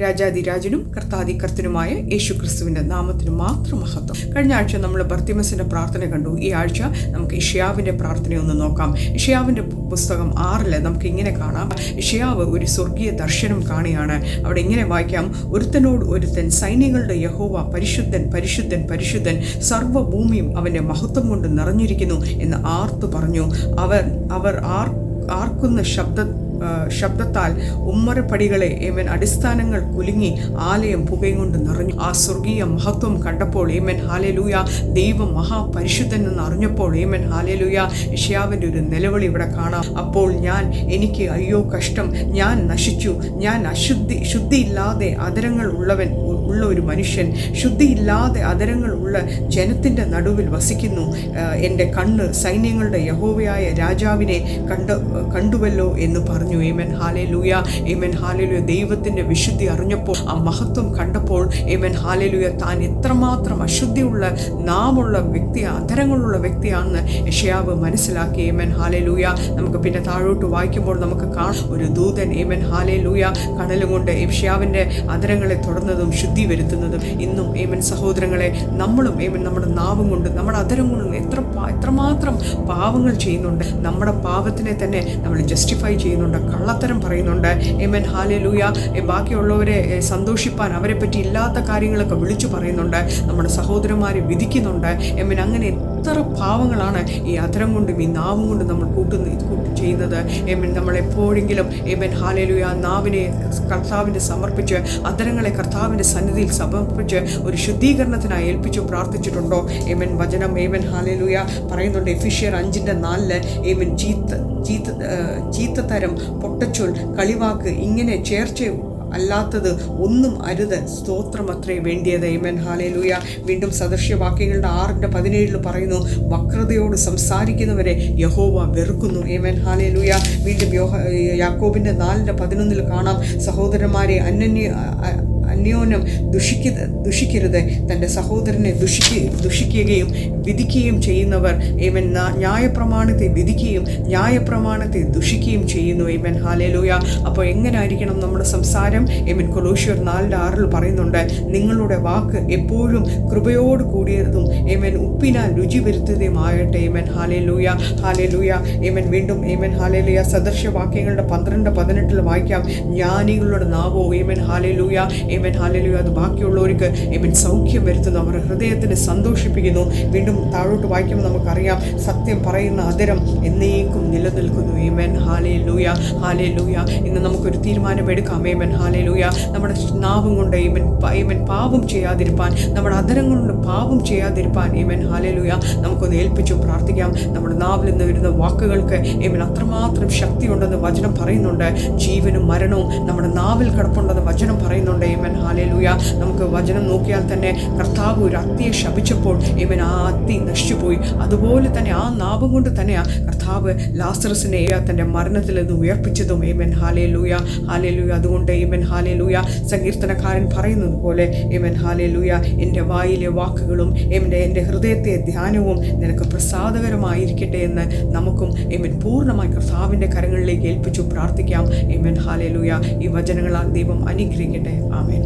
രാജാതിരാജനും കർത്താതി കർത്തനുമായ യേശു ക്രിസ്തുവിന്റെ നാമത്തിന് മാത്രം മഹത്വം. കഴിഞ്ഞ ആഴ്ച നമ്മൾ ഭർത്തിമസിന്റെ പ്രാർത്ഥന കണ്ടു. ഈ ആഴ്ച നമുക്ക് ഇഷയാവിന്റെ പ്രാർത്ഥനയൊന്ന് നോക്കാം. ഇഷയാവിന്റെ പുസ്തകം ആറിൽ നമുക്ക് ഇങ്ങനെ കാണാം. ഇഷയാവ് ഒരു സ്വർഗീയ ദർശനം കാണുകയാണ് അവിടെ ഇങ്ങനെ വായിക്കാം. ഒരുത്തനോട് ഒരുത്തൻ സൈന്യങ്ങളുടെ യഹോവ പരിശുദ്ധൻ പരിശുദ്ധൻ പരിശുദ്ധൻ സർവഭൂമിയും അവന്റെ മഹത്വം കൊണ്ട് നിറഞ്ഞിരിക്കുന്നു എന്ന് ആർത്തു പറഞ്ഞു. അവർ അവർ ആർ ആർക്കുന്ന ശബ്ദ ശബ്ദത്താൽ ഉമ്മറപ്പടികളെ ഏമൻ അടിസ്ഥാനങ്ങൾ കുലുങ്ങി ആലയം പുകയും കൊണ്ട് നിറഞ്ഞു. ആ സ്വർഗീയ മഹത്വം കണ്ടപ്പോൾ ഏമൻ ഹാലലൂയ ദൈവം മഹാപരിശുദ്ധൻ എന്ന് അറിഞ്ഞപ്പോൾ ഏമൻ ഹാലലൂയ ഇഷ്യാവിന്റെ ഒരു നിലവിളി ഇവിടെ കാണാം. അപ്പോൾ ഞാൻ എനിക്ക് അയ്യോ കഷ്ടം ഞാൻ നശിച്ചു ഞാൻ അശുദ്ധി ശുദ്ധിയില്ലാതെ അതരങ്ങൾ ഉള്ളവൻ ഉള്ള ഒരു മനുഷ്യൻ ശുദ്ധിയില്ലാതെ അതരങ്ങൾ ഉള്ള ജനത്തിന്റെ നടുവിൽ വസിക്കുന്നു. എന്റെ കണ്ണ് സൈന്യങ്ങളുടെ യഹോവയായ രാജാവിനെ കണ്ട കണ്ടുവല്ലോ എന്ന് പറഞ്ഞു. ഏമൻ ഹാലെ ലൂയ ഏമൻ ഹാലെ ലൂയ ദൈവത്തിന്റെ വിശുദ്ധി അറിഞ്ഞപ്പോൾ ആ മഹത്വം കണ്ടപ്പോൾ ഏമൻ ഹാലെ ലൂയ താൻ എത്രമാത്രം അശുദ്ധിയുള്ള നാമുള്ള വ്യക്തി അധരങ്ങളുള്ള വ്യക്തിയാണെന്ന് യഷയാവ് മനസ്സിലാക്കി. ഏമൻ ഹാലെ ലൂയ നമുക്ക് പിന്നെ താഴോട്ട് വായിക്കുമ്പോൾ നമുക്ക് കാണാം. ഒരു ദൂതൻ ഏമൻ ഹാലെ ലൂയ കണലും കൊണ്ട് യഷയാവിന്റെ അതരങ്ങളെ തുടർന്നതും ശുദ്ധി വരുത്തുന്നതും ഇന്നും ഏമൻ സഹോദരങ്ങളെ നമ്മളും ഏമൻ നമ്മുടെ നാവും കൊണ്ട് നമ്മുടെ അതരം കൊണ്ടും എത്ര എത്രമാത്രം പാവങ്ങൾ ചെയ്യുന്നുണ്ട് നമ്മുടെ പാപത്തിനെ തന്നെ നമ്മൾ ജസ്റ്റിഫൈ ചെയ്യുന്നുണ്ട് കള്ളത്തരം പറയുന്നുണ്ട്. ഏമൻ ഹാലെ ലൂയ ബാക്കിയുള്ളവരെ സന്തോഷിപ്പാൻ അവരെ പറ്റി ഇല്ലാത്ത കാര്യങ്ങളൊക്കെ വിളിച്ചു പറയുന്നുണ്ട് നമ്മുടെ സഹോദരന്മാരെ വിധിക്കുന്നുണ്ട്. ഏമൻ അങ്ങനെ എത്ര പാവങ്ങളാണ് ഈ അതരം കൊണ്ടും ഈ നാവും കൊണ്ടും നമ്മൾ കൂട്ടുന്ന കൂട്ടി ചെയ്യുന്നത്. ഏമൻ നമ്മൾ എപ്പോഴെങ്കിലും ഏമൻ ഹാലേലുയ നാവിനെ കർത്താവിനെ സമർപ്പിച്ച് അതരങ്ങളെ കർത്താവിന്റെ സന്നിധിയിൽ സമർപ്പിച്ച് ഒരു ശുദ്ധീകരണത്തിനായി ഏൽപ്പിച്ചു പ്രാർത്ഥിച്ചിട്ടുണ്ടോ? ഏമൻ വചനം ഏമൻ ഹാലലൂയ പറയുന്നുണ്ട് എഫിഷ്യർ അഞ്ചിന്റെ നാലിൽ ഏമൻ ചീത്ത ചീത്ത ഏഹ്, ചീത്തത്തരം പൊട്ടച്ചൊൽ കളിവാക്ക് ഇങ്ങനെ ചേർച്ച അല്ലാത്തത് ഒന്നും അരുത് സ്തോത്രമത്രേ വേണ്ടിയത്. ഏമൻ ഹാലേലൂയ വീണ്ടും സദൃശ്യവാക്യങ്ങളുടെ ആറിന്റെ പതിനേഴിൽ പറയുന്നു വക്രതയോട് സംസാരിക്കുന്നവരെ യഹോവ വെറുക്കുന്നു. ഏമൻ ഹാലേലൂയ വീണ്ടും യോഹ യാക്കോബിന്റെ നാലിന്റെ പതിനൊന്നിൽ കാണാം സഹോദരന്മാരെ അന്യന്യ അന്യോന്യം ദുഷിക്ക ദുഷിക്കരുത്. തന്റെ സഹോദരനെ ദുഷിക്ക ദുഷിക്കുകയും വിധിക്കുകയും ചെയ്യുന്നവർ ഏമൻ ന്യായപ്രമാണത്തെ വിധിക്കുകയും ന്യായപ്രമാണത്തെ ദുഷിക്കുകയും ചെയ്യുന്നു. ഏമൻ ഹാലേലൂയ അപ്പോൾ എങ്ങനെ ആയിരിക്കണം നമ്മുടെ സംസാരം? ഏമൻ കൊലോഷ്യർ നാലിന്റെ ആറിൽ പറയുന്നുണ്ട് നിങ്ങളുടെ വാക്ക് എപ്പോഴും കൃപയോട് കൂടിയതും ഏമൻ ഉപ്പിനാൽ രുചി വരുത്തിയതുമാകട്ടെ ഏമൻ ഹാലേ ലൂയ ഏമൻ വീണ്ടും ഏമൻ ഹാലേലൂയ സദൃശ്യവാക്യങ്ങളുടെ പന്ത്രണ്ട് പതിനെട്ടിൽ വായിക്കാം ജ്ഞാനികളുടെ നാവോ ഏമൻ എമൻ ഏമൻ ഹാലേലൂയ അത് ബാക്കിയുള്ളവർക്ക് ഏമൻ സൗഖ്യം വരുത്തുന്നു അവർ ഹൃദയത്തിന് സന്തോഷിപ്പിക്കുന്നു. വീണ്ടും താഴോട്ട് വായിക്കുമ്പോൾ നമുക്കറിയാം സത്യം പറയുന്ന അതിരം എന്നേക്കും നിലനിൽക്കുന്നു ഏമൻ ഹാലേ ലൂയ ഹാലേ ലൂയ ഇന്ന് നമുക്കൊരു തീരുമാനമെടുക്കാം ഏമൻ ഹാലേ ലൂയ നമ്മുടെ നാവും കൊണ്ട് ഈമൻ ഈമൻ പാപം ചെയ്യാതിരിപ്പാൻ നമ്മുടെ അധരം കൊണ്ട് പാപം ചെയ്യാതിരിപ്പാൻ ഈമൻ ഹാലേ ലൂയ നമുക്കൊന്ന് ഏൽപ്പിച്ചു പ്രാർത്ഥിക്കാം. നമ്മുടെ നാവിൽ നിന്ന് വരുന്ന വാക്കുകൾക്ക് ഈമൻ അത്രമാത്രം ശക്തിയുണ്ടെന്ന് വചനം പറയുന്നുണ്ട്. ജീവനും മരണവും നമ്മുടെ നാവിൽ കിടപ്പുണ്ടെന്ന് വചനം പറയുന്നുണ്ട് ഈമൻ ഹാലേ ലൂയ നമുക്ക് വചനം നോക്കിയാൽ തന്നെ കർത്താവ് ഒരു അത്തിയെ ശപിച്ചപ്പോൾ ഈമൻ ആ അത്തി നശിച്ചുപോയി. അതുപോലെ തന്നെ ആ നാവും കൊണ്ട് തന്നെയാണ് കർത്താവ് ലാസറസിനെ തന്റെ മരണത്തിൽ നിന്ന് ഉയർപ്പിച്ചതും ഏമൻ ഹാലേ ലൂയ ഹാലേ ലൂയ അതുകൊണ്ട് ഏമൻ ഹാലേ ലൂയ സങ്കീർത്തനക്കാരൻ പറയുന്നത് പോലെ എമൻ ഹാലേ ലൂയ എന്റെ വായിലെ വാക്കുകളും എന്റെ എന്റെ ഹൃദയത്തെ ധ്യാനവും നിനക്ക് പ്രസാദകരമായിരിക്കട്ടെ എന്ന് നമുക്കും എമൻ പൂർണമായി കർത്താവിന്റെ കരങ്ങളിലേക്ക് ഏൽപ്പിച്ചു പ്രാർത്ഥിക്കാം. എമൻ ഹാലേ ലൂയ ഈ വചനങ്ങളാൽ ദൈവം അനുഗ്രഹിക്കട്ടെ. ആമേൻ.